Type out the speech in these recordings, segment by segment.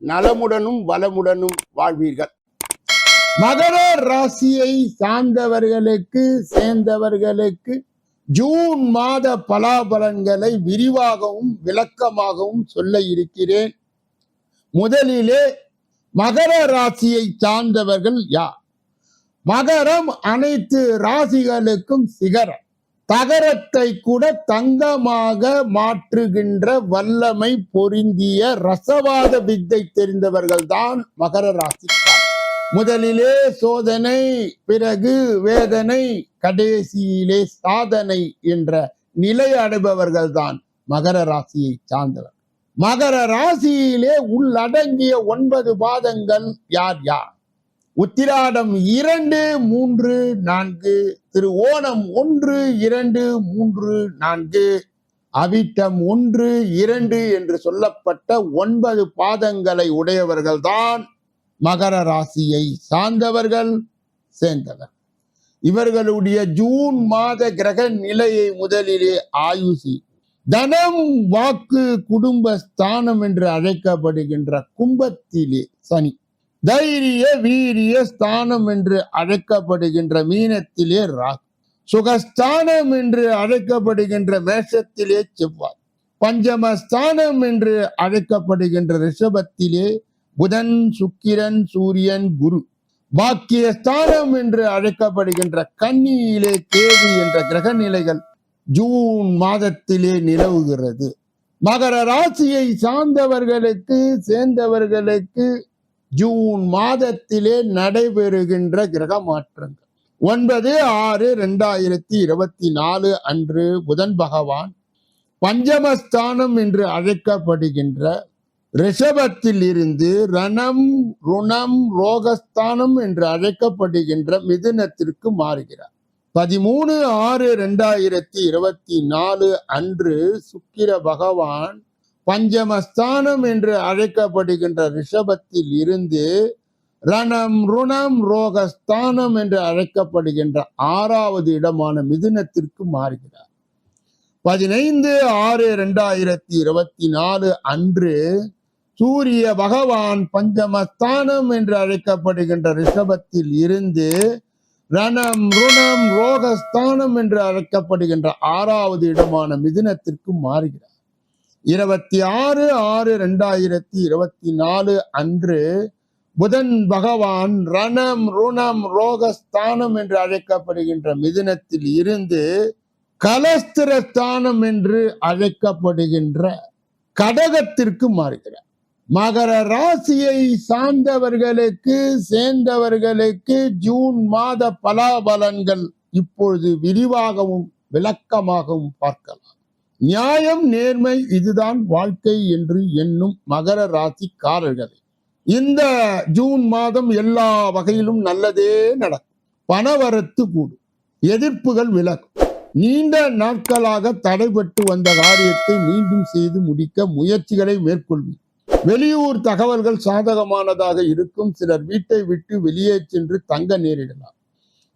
நலமுடனும் வளமுடனும் வாழ்வீர்கள். மகர ராசியை சார்ந்தவர்களுக்கு சேர்ந்தவர்களுக்கு ஜூன் மாத பலாபலன்களை விரிவாகவும் விளக்கமாகவும் சொல்ல இருக்கிறேன். முதலிலே மகர ராசியை சார்ந்தவர்கள் யார்? மகரம் அனைத்து ராசிகளுக்கும் சிகரம். தகரத்தை கூட தங்கமாக மாற்றுகின்ற வல்லமை பொருந்திய ரசவாத வித்தை தெரிந்தவர்கள் தான் மகர ராசி முதலிலே சோதனை பிறகு வேதனை கடைசியிலே சாதனை என்ற நிலை அடைபவர்கள் தான் மகர ராசியை சார்ந்தவர். மகர ராசியிலே உள்ளடங்கிய ஒன்பது பாதங்கள் யார் யார்? உத்திராடம் இரண்டு மூன்று நான்கு திரு ஓணம் ஒன்று இரண்டு மூன்று நான்கு அவிட்டம் ஒன்று இரண்டு என்று சொல்லப்பட்ட ஒன்பது பாதங்களை உடையவர்கள்தான் மகர ராசியை சார்ந்தவர்கள் சேர்ந்தவர். இவர்களுடைய ஜூன் மாத கிரக நிலையை முதலிலே ஆயுசி தனம் வாக்கு குடும்ப ஸ்தானம் என்று அழைக்கப்படுகின்ற கும்பத்திலே சனி. தைரிய வீரிய ஸ்தானம் என்று அழைக்கப்படுகின்ற மீனத்திலே ராகு. சுகஸ்தானம் என்று அழைக்கப்படுகின்ற மேஷத்திலே செவ்வாய். பஞ்சமஸ்தானம் என்று அழைக்கப்படுகின்ற ரிஷபத்திலே புதன் சுக்கிரன் சூரியன் குரு. பாக்கியஸ்தானம் என்று அழைக்கப்படுகின்ற கன்னியிலே கேது என்ற கிரக நிலைகள் ஜூன் மாதத்திலே நிலவுகிறது. மகர ராசியை சார்ந்தவர்களுக்கு சேர்ந்தவர்களுக்கு ஜூன் மாதத்திலே நடைபெறுகின்ற கிரக மாற்றங்கள் ஒன்பது ஆறு ரெண்டாயிரத்தி இருபத்தி நாலு அன்று புதன் பகவான் பஞ்சமஸ்தானம் என்று அழைக்கப்படுகின்ற ரிஷபத்தில் இருந்து ரணம் ருணம் ரோகஸ்தானம் என்று அழைக்கப்படுகின்ற மிதுனத்திற்கு மாறுகிறார். பதிமூணு ஆறு ரெண்டாயிரத்தி இருபத்தி நாலு அன்று சுக்கிர பகவான் பஞ்சமஸ்தானம் என்று அழைக்கப்படுகின்ற ரிஷபத்தில் இருந்து ரணம் ருணம் ரோகஸ்தானம் என்று அழைக்கப்படுகின்ற ஆறாவது இடமான மிதுனத்திற்கு மாறுகிறார். பதினைந்து ஆறு இரண்டாயிரத்தி இருபத்தி நாலு அன்று சூரிய பகவான் பஞ்சமஸ்தானம் என்று அழைக்கப்படுகின்ற ரிஷபத்தில் இருந்து ரணம் ருணம் ரோகஸ்தானம் என்று அழைக்கப்படுகின்ற ஆறாவது இடமான மிதுனத்திற்கு மாறுகிறார். இருபத்தி ஆறு ஆறு ரெண்டாயிரத்தி இருபத்தி நாலு அன்று புதன் பகவான் ரணம் ருணம் ரோகஸ்தானம் என்று அழைக்கப்படுகின்ற மிதுனத்தில் இருந்து கலஸ்திரஸ்தானம் என்று அழைக்கப்படுகின்ற கடகத்திற்கு மாறுகிறார். மகர ராசியை சார்ந்தவர்களுக்கு சேர்ந்தவர்களுக்கு ஜூன் மாத பலாபலன்கள் இப்பொழுது விரிவாகவும் விளக்கமாகவும் பார்க்கலாம். நியாயம் நேர்மை இதுதான் வாழ்க்கை என்று எண்ணும் மகர ராசிக்காரர்கள். இந்த ஜூன் மாதம் எல்லா வகையிலும் நல்லதே நடக்கும். பணவரத்து கூடும். எதிர்ப்புகள் விலகும். நீண்ட நாட்களாக தடைபட்டு வந்த காரியத்தை மீண்டும் செய்து முடிக்க முயற்சிகளை மேற்கொள்வீர் வெளியூர் தகவல்கள் சாதகமானதாக இருக்கும். சிலர் வீட்டை விட்டு வெளியே சென்று தங்க நேரிடலாம்.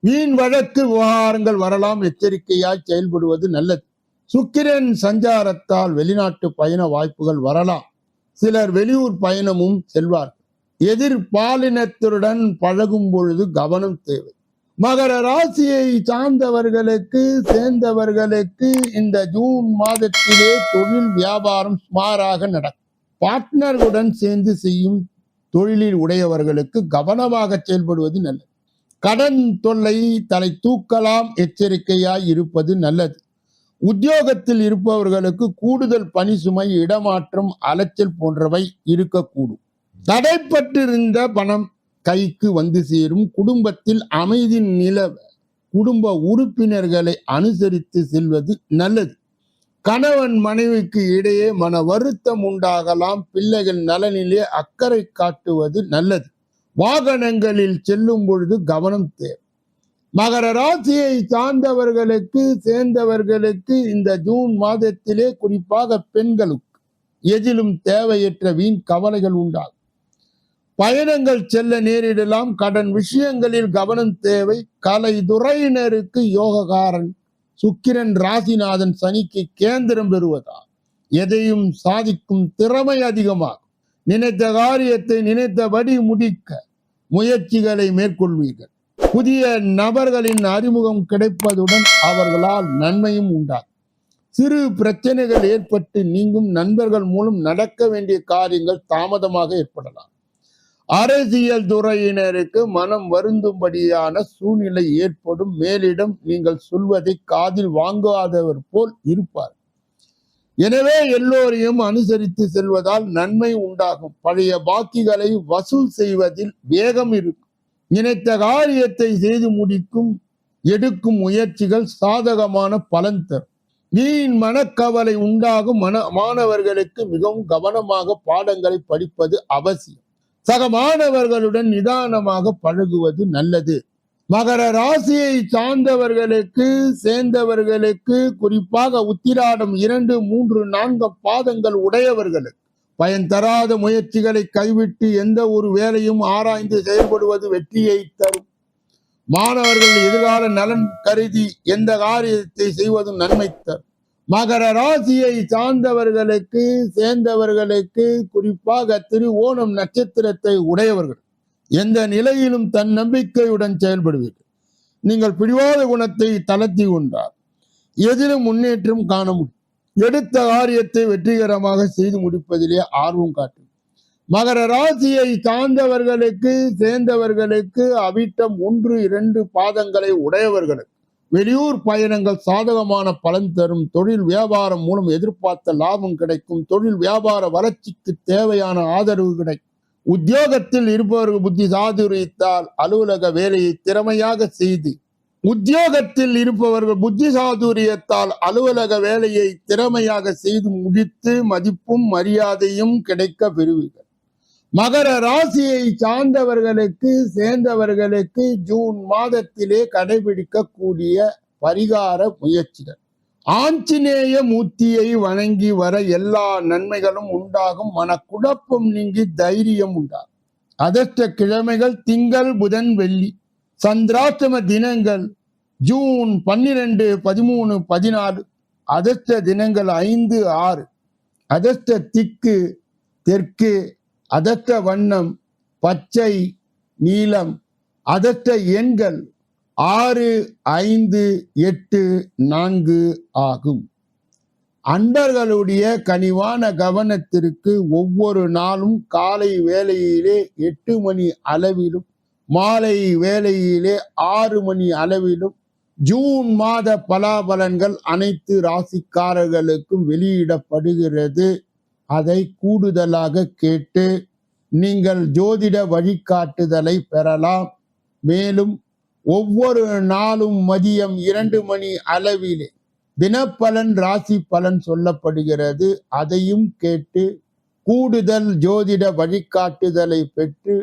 வீண் வழக்கு விவகாரங்கள் வரலாம். எச்சரிக்கையாய் செயல்படுவது நல்லது. சுக்கிரன் சஞ்சாரத்தால் வெளிநாட்டு பயண வாய்ப்புகள் வரலாம். சிலர் வெளியூர் பயணமும் செல்வார் எதிர் பாலினத்துடன் பழகும் பொழுது கவனம் தேவை. மகர ராசியை சார்ந்தவர்களுக்கு சேர்ந்தவர்களுக்கு இந்த ஜூன் மாதத்திலே தொழில் வியாபாரம் சுமாராக நடக்கும். பார்ட்னர்களுடன் சேர்ந்து செய்யும் தொழிலில் உடையவர்களுக்கு கவனமாக செயல்படுவது நல்லது. கடன் தொல்லை தலை தூக்கலாம் எச்சரிக்கையாய் இருப்பது நல்லது. உத்தியோகத்தில் இருப்பவர்களுக்கு கூடுதல் பணி சுமை இடமாற்றம் அலைச்சல் போன்றவை இருக்கக்கூடும். தடைப்பட்டிருந்த பணம் கைக்கு வந்து சேரும். குடும்பத்தில் அமைதி நிலவ குடும்ப உறுப்பினர்களை அனுசரித்து செல்வது நல்லது. கணவன் மனைவிக்கு இடையே மன வருத்தம் உண்டாகலாம். பிள்ளைகள் நலனிலே அக்கறை காட்டுவது நல்லது. வாகனங்களில் செல்லும் பொழுது கவனம் தேவை. மகர ராசியை சார்ந்தவர்களுக்கு சேர்ந்தவர்களுக்கு இந்த ஜூன் மாதத்திலே குறிப்பாக பெண்களுக்கு எதிலும் தேவையற்ற வீண் கவலைகள் உண்டாகும். பயணங்கள் செல்ல நேரிடலாம். கடன் விஷயங்களில் கவனம் தேவை. கலைத்துறையினருக்கு யோககாரன். சுக்கிரன் ராசிநாதன் சனிக்கு கேந்திரம் பெறுவதால் எதையும் சாதிக்கும் திறமை அதிகமாகும். நினைத்த காரியத்தை நினைத்தபடி முடிக்க முயற்சிகளை மேற்கொள்வீர்கள். புதிய நபர்களின் அறிமுகம் கிடைப்பதுடன் அவர்களால் நன்மையும் உண்டாகும். சிறு பிரச்சனைகள் ஏற்பட்டு நீங்கும் நண்பர்கள் மூலம் நடக்க வேண்டிய காரியங்கள் தாமதமாக ஏற்படலாம். அரசியல் துறையினருக்கு மனம் வருந்தும்படியான சூழ்நிலை ஏற்படும். மேலிடம் நீங்கள் சொல்வதை காதில் வாங்காதவர் போல் இருப்பார். எனவே எல்லோரையும் அனுசரித்து செல்வதால் நன்மை உண்டாகும். பழைய பாக்கிகளை வசூல் செய்வதில் வேகம் இருக்கும். நினைத்த காரியத்தை செய்து முடிக்கும் எடுக்கும் முயற்சிகள் சாதகமான பலன் தரும். வீண் மனக்கவலை உண்டாகும் மன மாணவர்களுக்கு மிகவும் கவனமாக பாடங்களை படிப்பது அவசியம். சக மாணவர்களுடன் நிதானமாக பழகுவது நல்லது. மகர ராசியை சார்ந்தவர்களுக்கு சேர்ந்தவர்களுக்கு குறிப்பாக உத்திராடம் இரண்டு மூன்று நான்கு பாதங்கள் உடையவர்களுக்கு பயன் தராத முயற்சிகளை கைவிட்டு எந்த ஒரு வேலையும் ஆராய்ந்து செயல்படுவது வெற்றியை தரும். மாணவர்கள் எதிர்கால நலன் கருதி எந்த காரியத்தை செய்வதும் நன்மை தரும். மகர ராசியை சார்ந்தவர்களுக்கு சேர்ந்தவர்களுக்கு குறிப்பாக திரு ஓணம் நட்சத்திரத்தை உடையவர்கள் எந்த நிலையிலும் தன் நம்பிக்கையுடன் செயல்படுவீர்கள். நீங்கள் பிடிவாத குணத்தை தளர்த்தி கொண்டார் எதிலும் முன்னேற்றம் காண முடியும். எடுத்த காரியத்தை வெற்றிகரமாக செய்து முடிப்பதிலே ஆர்வம் காட்டும். மகர ராசியை சார்ந்தவர்களுக்கு சேர்ந்தவர்களுக்கு அவிட்டம் ஒன்று இரண்டு பாதங்களை உடையவர்களுக்கு. வெளியூர் பயணங்கள் சாதகமான பலன் தரும். தொழில் வியாபாரம் மூலம் எதிர்பார்த்த லாபம் கிடைக்கும். தொழில் வியாபார வளர்ச்சிக்கு தேவையான ஆதரவு கிடைக்கும். உத்தியோகத்தில் இருப்பவர்கள் புத்தி சாதுரித்தால் அலுவலக வேலையை திறமையாக செய்து உத்தியோகத்தில் இருப்பவர்கள் புத்தி சாதுரியத்தால் அலுவலக வேலையை திறமையாக செய்து முடித்து மதிப்பும் மரியாதையும் கிடைக்க பெறுவீர்கள். மகர ராசியை சார்ந்தவர்களுக்கு சேர்ந்தவர்களுக்கு ஜூன் மாதத்திலே கடைபிடிக்கக்கூடிய பரிகார முயற்சிகள். ஆஞ்சநேய மூர்த்தியை வணங்கி வர எல்லா நன்மைகளும் உண்டாகும். மனக்குழப்பம் நீங்கி தைரியம் உண்டாகும். அதற்ற கிழமைகள் திங்கள் புதன் வெள்ளி. சந்திராஷ்டம தினங்கள் ஜூன் பன்னிரெண்டு பதிமூணு பதினாலு அதஸ்த தினங்கள் ஐந்து ஆறு. அதிர்ஷ்ட திக்கு தெற்கு அதஸ்த வண்ணம் பச்சை நீலம். அதஸ்த எண்கள் ஆறு ஐந்து எட்டு நான்கு ஆகும். அன்பர்களுடைய கனிவான கவனத்திற்கு ஒவ்வொரு நாளும் காலை வேளையிலே எட்டு மணி அளவிலும் மாலை வேளையிலே ஆறு மணி அளவிலும் ஜூன் மாத பலாபலன்கள் அனைத்து ராசிக்காரர்களுக்கும் வெளியிடப்படுகிறது. அதை கூடுதலாக கேட்டு நீங்கள் ஜோதிட வழிகாட்டுதலை பெறலாம். மேலும் ஒவ்வொரு நாளும் மதியம் இரண்டு மணி அளவிலே தினப்பலன் ராசி பலன் சொல்லப்படுகிறது. அதையும் கேட்டு கூடுதல் ஜோதிட வழிகாட்டுதலை பெற்று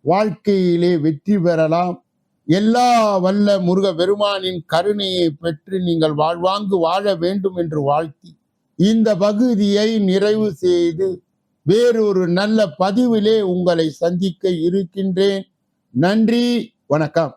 வாழ்க்கையிலே வெற்றி பெறலாம். எல்லா வல்ல முருக பெருமானின் கருணையை பெற்று நீங்கள் வாழ்வாங்கு வாழ வேண்டும் என்று வாழ்த்தி இந்த பகுதியை நிறைவு செய்து வேறொரு நல்ல பதிவிலே உங்களை சந்திக்க இருக்கின்றேன். நன்றி வணக்கம்.